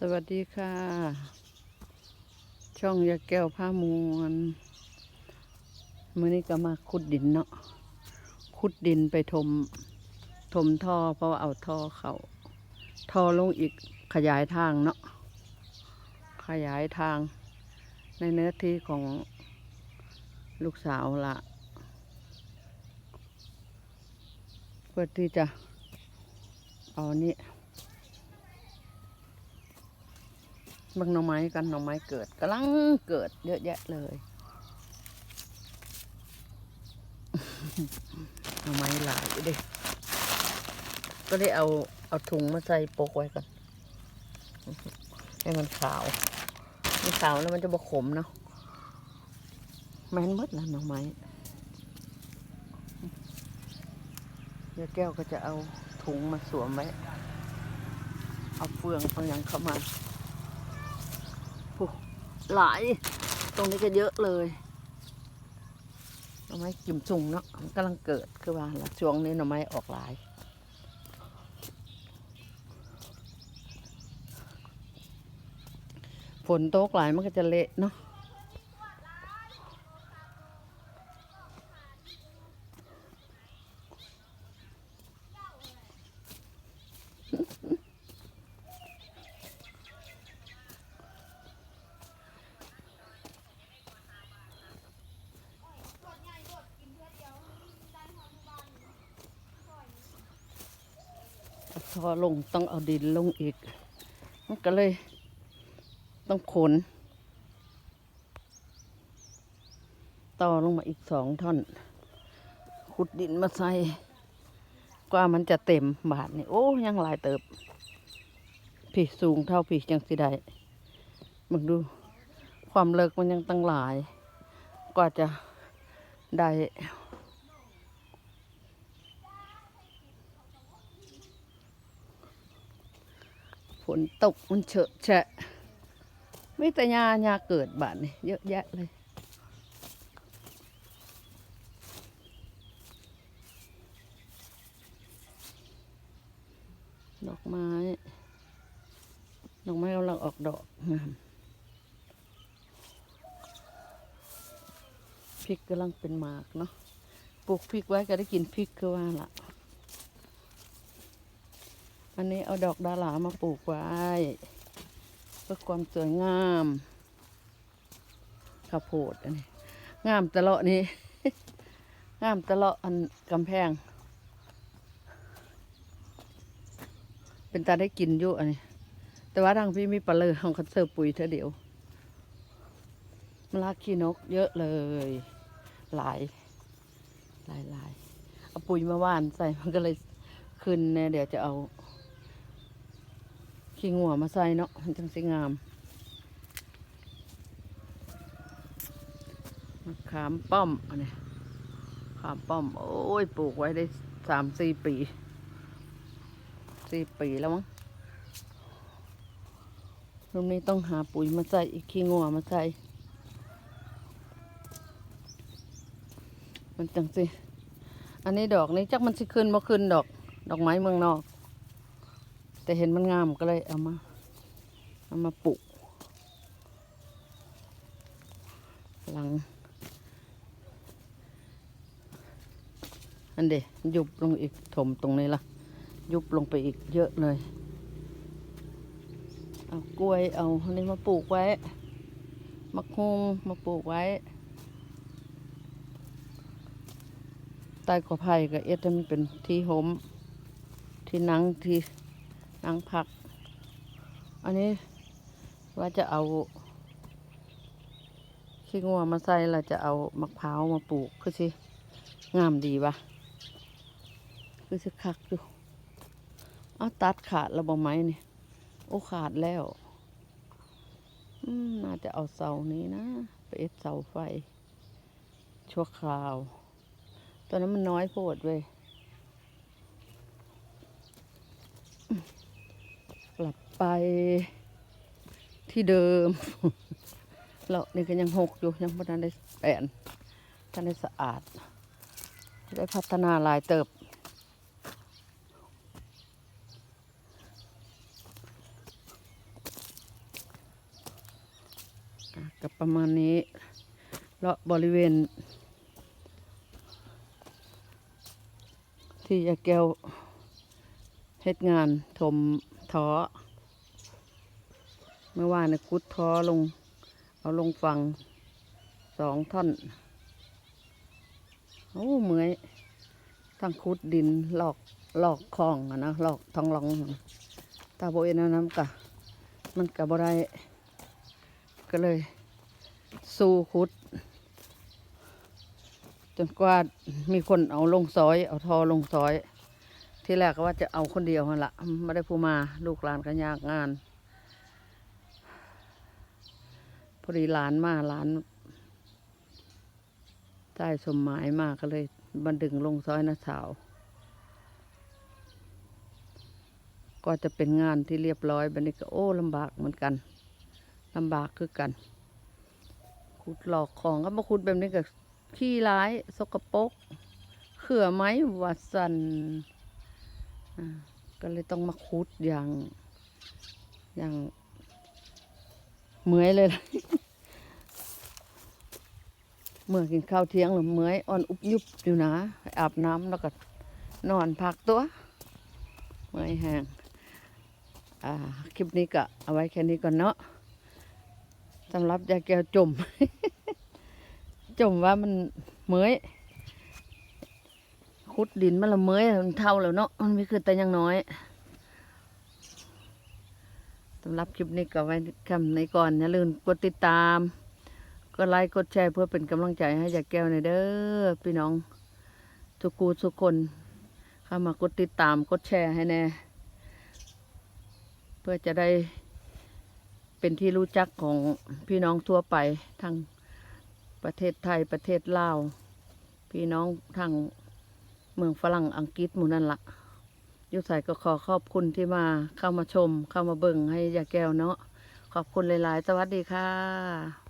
สวัสดีค่ะ ช่องยาแก้วผ้ามวนมื่อนี้ก็มาขุดดินเนาะขุดดินไปถมถมท่อเพราะว่าเอาท่อเขาท่อลงอีกขยายทางเนาะขยายทางในเนื้อที่ของลูกสาวละเพื่อที่จะเอานี่ เบางหน่อไม้กันหน่อไม้เกิดกำลังเกิดเยอะแยะเลยหน่อไม้หลายเด้ก็ได้เอาเอาถุงมาใส่โปกไว้ก่อนให้มันขาวมันขาวแล้วมันจะบกขมเนาะแม่นมดแล้วหน่อไม้เดี๋ยวแก้วก็จะเอาถุงมาสวมไว้ เอาเฟืองเอาอย่างเข้ามา หลาย ตรงนี้ก็เยอะเลยหน่อไม้กิมจุงเนาะมันกำลังเกิดคือว่าละช่วงนี้หน่อไม้ออกหลายฝนตกหลายมันก็จะเละเนาะ พอลงต้องเอาดินลงอีก มันก็เลย ต้องขน ต่อลงมาอีกสองท่อน ขุดดินมาใส่กว่ามันจะเต็มบาทนี่โอ้ยังหลายเติบพี่สูงเท่าพี่จังสิได้มึงดูความเลิกมันยังตั้งหลาย กว่าจะได้ ฝนตกมันเฉอะแฉะไม่แต่ยาญาเกิดบาทนี่เยอะแยะเลย ดอกไม้ ดอกไม้กำลังออกดอกงามพริกกำลังเป็นหมากเนาะปลูกพริกไว้ก็ได้กินพริกคือว่าล่ะ อันนี้เอาดอกดาหลามาปลูกไว้เพื่อความสวยงามข้าวโพดอันนี้ งามตะเลาะนี้ งามตะเลาะอันกำแพง เป็นตาได้กินอยู่อันนี้ แต่ว่าทางพี่มีปลาเลยของคันเซอร์ปุ๋ยเธอเดี๋ยวมลาขี้นกเยอะเลย หลาย หลายหลายเอาปุ๋ยมาว่านใส่มันก็เลยขึ้นเนี่ยเดี๋ยวจะเอา ขี้งัวมาใส่เนาะมันจังสิงามมะขามป้อมอันนี้ขามป้อม โอ้ยปลูกไว้ได้สามสี่ปีสี่ปีแล้วมั้งรุ่นนี้ต้องหาปุ๋ยมาใส่อีกขี้งัวมาใส่มันจังสิ อันนี้ดอกนี้จักมันสิขึ้นมาขึ้นดอก ดอกไม้เมืองนอก แต่เห็นมันงามก็เลยเอามา เอามาปลูกหลัง อันเดยุบลงอีกถมตรงนี้ละยุบลงไปอีกเยอะเลย เอากล้วยเอาอันนี้มาปลูกไว้มะฮุงมาปลูกไว้ใต้กอไผ่กับเอ็ดให้มันเป็นที่หมที่นังที่ นังผัก อันนี้ว่าจะเอาขี้งัวมาใส่เราจะเอามะพร้าวมาปลูกคือสิงามดีปะคือสิคักอยู่เอาตัดขาดระบบไม้นี่โอ้ขาดแล้วอืมน่าจะเอาเสานี้นะไปเอ็ดเสาไฟ ชั่วคราว ตอนนั้นมันน้อยโพดเว้ย กลับไปที่เดิมแล้วนี่ก็ยังหกอยู่ยังไม่ได้แปลนทันได้สะอาด ได้พัฒนาลายเติบ กับประมาณนี้เลาะบริเวณ ที่ยาแก้วเฮ็ดงานถม ท้อเมื่อวานนะคุดท้อลง เอาลงฟังสองท่อนโอ้เมื่อยทั้งคุดดินหลอกหลอกคลองอะนะหลอกทองหลองตาโบเอ็นน้ำกะ มันกะบ่ได้ก็เลย สู้คุด จนกว่ามีคนเอาลงซอย เอาทอลงซอย ที่แรกก็ว่าจะเอาคนเดียวนั่นละไม่ได้ผู้มาลูกหลานก็ยากงาน พอดีหลานมาหลานได้สมหมายมากก็เลยบันดึงลงซอยนะสาว ก็จะเป็นงานที่เรียบร้อยบันนี้ก็โอ้ลำบากเหมือนกันลำบากคือกัน ขุดหลอกของก็มาขุดแบบนี้ก็ขี้ร้าย สกปรกเขื่อไม้วัดสันอ่า ก็เลยต้องมาขุดอย่างอย่างเมื่อยเลยล่ะเมื่อกินข้าวเที่ยงหรือเมื่อยอ่อนอุบยุบอยู่นะไปอาบน้ำแล้วก็นอนพักตัวเมื่อยแห้งคลิปนี้ก็เอาไว้แค่นี้ก่อนเนาะสำหรับยาแก้วจม จมว่ามันเมื่อย ขุดดินมันละเมยมันเท่าแล้วเนาะมันไม่คือแต่ยังน้อยสำหรับคลิปนี้ก็ไว้คำในก่อนอย่าลืมกดติดตามก็ไลค์กดแชร์เพื่อเป็นกำลังใจให้ยาแก้วหน่อยเด้อพี่น้องทุกกูทุกคนเข้ามากดติดตามกดแชร์ให้แน่เพื่อจะได้เป็นที่รู้จักของพี่น้องทั่วไปทั้งประเทศไทยประเทศลาว พี่น้องทาง เมืองฝรั่งอังกฤษหมู่นั่นละยุสายก็ขอขอบคุณที่มาเข้ามาชม เข้ามาเบิ่งให้ยาแก้วเนาะขอบคุณหลาย ๆ สวัสดีค่ะ